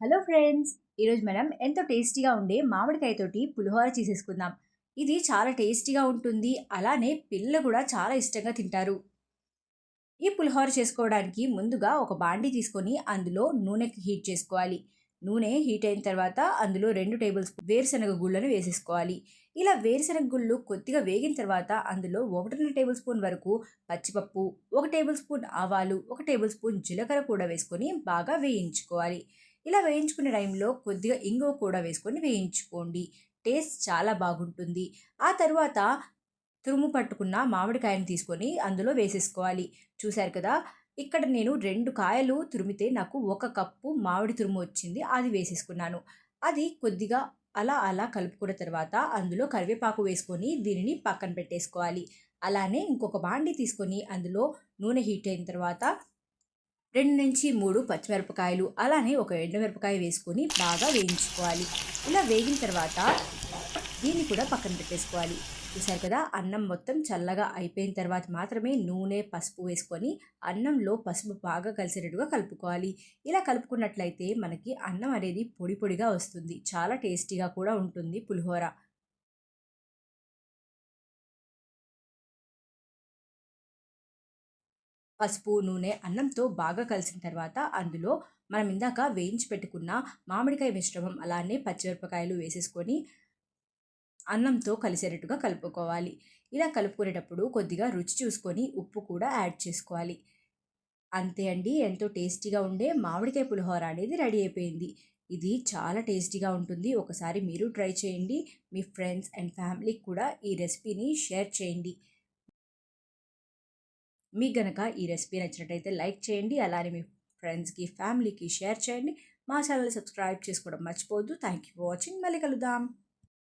Hello friends ఈరోజు మనం ఎంతో టేస్టీగా ఉండే మామిడికాయతోటి పులిహోర చేసేసుకుందాం. ఇది చాలా టేస్టీగా ఉంటుంది అలానే పిల్లలు కూడా చాలా ఇష్టంగా తింటారు. ఈ పులిహోర చేసుకోవడానికి ముందుగా ఒక బాండి తీసుకొని అందులో నూనె హీట్ చేసుకోవాలి. నూనె హీట్ అయిన తర్వాత అందులో రెండు టేబుల్ స్పూన్ వేరుశనగ గుళ్ళను వేసేసుకోవాలి. ఇలా వేరుశనగ గుళ్ళు కొద్దిగా వేగిన తర్వాత అందులో ఒకటిన్నర టేబుల్ స్పూన్ వరకు పచ్చిపప్పు ఒక టేబుల్ స్పూన్ ఆవాలు ఒక టేబుల్ స్పూన్ జీలకర్ర కూడా వేసుకొని బాగా వేయించుకోవాలి. ఇలా వేయించుకునే టైంలో కొద్దిగా ఇంగువ కూడా వేసుకొని వేయించుకోండి. టేస్ట్ చాలా బాగుంటుంది. ఆ తర్వాత తురుము పట్టుకున్న మామిడికాయను తీసుకొని అందులో వేసేసుకోవాలి. చూశారు కదా ఇక్కడ నేను రెండు కాయలు తురిమితే నాకు ఒక కప్పు మామిడి తురుము వచ్చింది అది వేసేసుకున్నాను. అది కొద్దిగా అలా అలా కలుపుకున్న తర్వాత అందులో కరివేపాకు వేసుకొని దీనిని పక్కన పెట్టేసుకోవాలి. అలానే ఇంకొక బాండి తీసుకొని అందులో నూనె హీట్ అయిన తర్వాత రెండు నుంచి మూడు పచ్చిమిరపకాయలు అలానే ఒక ఎండుమిరపకాయ వేసుకొని బాగా వేయించుకోవాలి. ఇలా వేగిన తర్వాత దీన్ని కూడా పక్కన పెట్టేసుకోవాలి. చూసారు కదా అన్నం మొత్తం చల్లగా అయిపోయిన తర్వాత మాత్రమే నూనె పసుపు వేసుకొని అన్నంలో పసుపు బాగా కలిసేటట్టుగా కలుపుకోవాలి. ఇలా కలుపుకున్నట్లయితే మనకి అన్నం అనేది పొడి పొడిగా వస్తుంది. చాలా టేస్టీగా కూడా ఉంటుంది పులిహోర. పసుపు నూనె అన్నంతో బాగా కలిసిన తర్వాత అందులో మనం ఇందాక వేయించి పెట్టుకున్న మామిడికాయ మిశ్రమం అలానే పచ్చిమిరపకాయలు వేసేసుకొని అన్నంతో కలిసేటట్టుగా కలుపుకోవాలి. ఇలా కలుపుకునేటప్పుడు కొద్దిగా రుచి చూసుకొని ఉప్పు కూడా యాడ్ చేసుకోవాలి. అంతే అండి. ఎంతో టేస్టీగా ఉండే మామిడికాయ పులిహోర అనేది రెడీ అయిపోయింది. ఇది చాలా టేస్టీగా ఉంటుంది. ఒకసారి మీరు ట్రై చేయండి. మీ ఫ్రెండ్స్ అండ్ ఫ్యామిలీకి కూడా ఈ రెసిపీని షేర్ చేయండి. మీకు గనక ఈ రెసిపీ నచ్చినట్టయితే లైక్ చేయండి అలానే మీ ఫ్రెండ్స్కి ఫ్యామిలీకి షేర్ చేయండి. మా ఛానల్ సబ్స్క్రైబ్ చేసుకోవడం మర్చిపోవద్దు. Thank you for watching. మళ్ళీ కలుద్దాం.